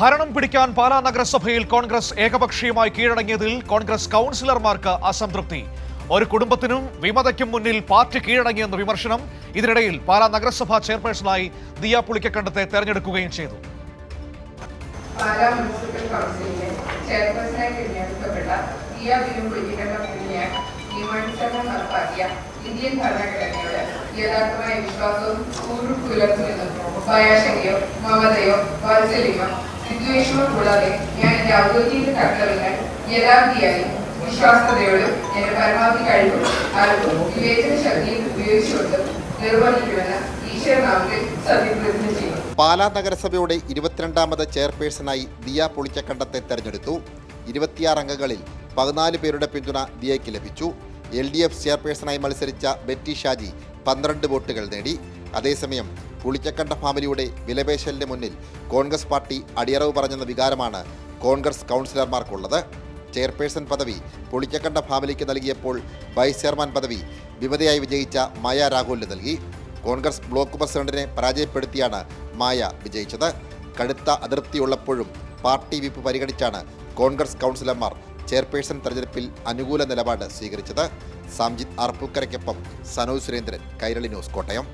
ഭരണം പിടിക്കാൻ പാലാ നഗരസഭയിൽ കോൺഗ്രസ് ഏകപക്ഷീയമായി കീഴടങ്ങിയതിൽ കോൺഗ്രസ് കൗൺസിലർമാർക്ക് അസംതൃപ്തി. ഒരു കുടുംബത്തിനും വിമതയ്ക്കും മുന്നിൽ പാർട്ടി കീഴടങ്ങിയെന്ന വിമർശനം ഇതിനിടയിൽ പാലാ നഗരസഭാ ചെയർപേഴ്സണായി ദിയ പുളിക്കക്കണ്ടത്തെ തെരഞ്ഞെടുക്കുകയും ചെയ്തു. മുനിസിപ്പൽ കൗൺസിലിലെ ഇന്ത്യൻ യഥാർത്ഥമായ വിശ്വാസവും കൂറു ഭയാശങ്കയോ മമതയോ വാത്സല്യമോ വിദ്വേഷമോ കൂടാതെ ഞാൻ എന്റെ ഔദ്യോഗിക കർത്തവ്യങ്ങൾ യഥാർത്ഥിയായി വിശ്വാസതയോടും എന്റെ പരമാവധി കഴിവും അറിവും വിവേചന ശക്തിയും ഉപയോഗിച്ചുകൊണ്ടും നിർവഹിക്കുമെന്ന് ഈശ്വരനാമത്തിൽ സത്യപ്രതിജ്ഞ ചെയ്യുന്നു. പാലാ നഗരസഭയുടെ ഇരുപത്തിരണ്ടാമത് ചെയർപേഴ്സണായി ദിയ പൊളിച്ചക്കണ്ടത്തെ തെരഞ്ഞെടുത്തു. ഇരുപത്തിയാറ് അംഗങ്ങളിൽ പതിനാല് പേരുടെ പിന്തുണ ദിയയ്ക്ക് ലഭിച്ചു. എൽ ഡി എഫ് ചെയർപേഴ്സണായി മത്സരിച്ച ബെറ്റി ഷാജി പന്ത്രണ്ട് വോട്ടുകൾ നേടി. അതേസമയം പുളിക്കക്കണ്ട ഫാമിലിയുടെ വിലപേശലിന് മുന്നിൽ കോൺഗ്രസ് പാർട്ടി അടിയറവ് പറഞ്ഞെന്ന വികാരമാണ് കോൺഗ്രസ് കൗൺസിലർമാർക്കുള്ളത്. ചെയർപേഴ്സൺ പദവി പുളിച്ചക്കണ്ട ഫാമിലിക്ക് നൽകിയപ്പോൾ വൈസ് ചെയർമാൻ പദവി വിമതയായി വിജയിച്ച മായ രാഹുലിന് നൽകി. കോൺഗ്രസ് ബ്ലോക്ക് പ്രസിഡന്റിനെ പരാജയപ്പെടുത്തിയാണ് മായ വിജയിച്ചത്. കടുത്ത അതിർത്തിയുള്ളപ്പോഴും പാർട്ടി വിപ്പ് പരിഗണിച്ചാണ് കോൺഗ്രസ് കൗൺസിലർമാർ ചെയർപേഴ്സൺ തെരഞ്ഞെടുപ്പിൽ അനുകൂല നിലപാട് സ്വീകരിച്ചത്. സംജിത് ആർപ്പൂക്കരയ്ക്കൊപ്പം സനോജ് സുരേന്ദ്രൻ കൈരളി ന്യൂസ് കോട്ടയം.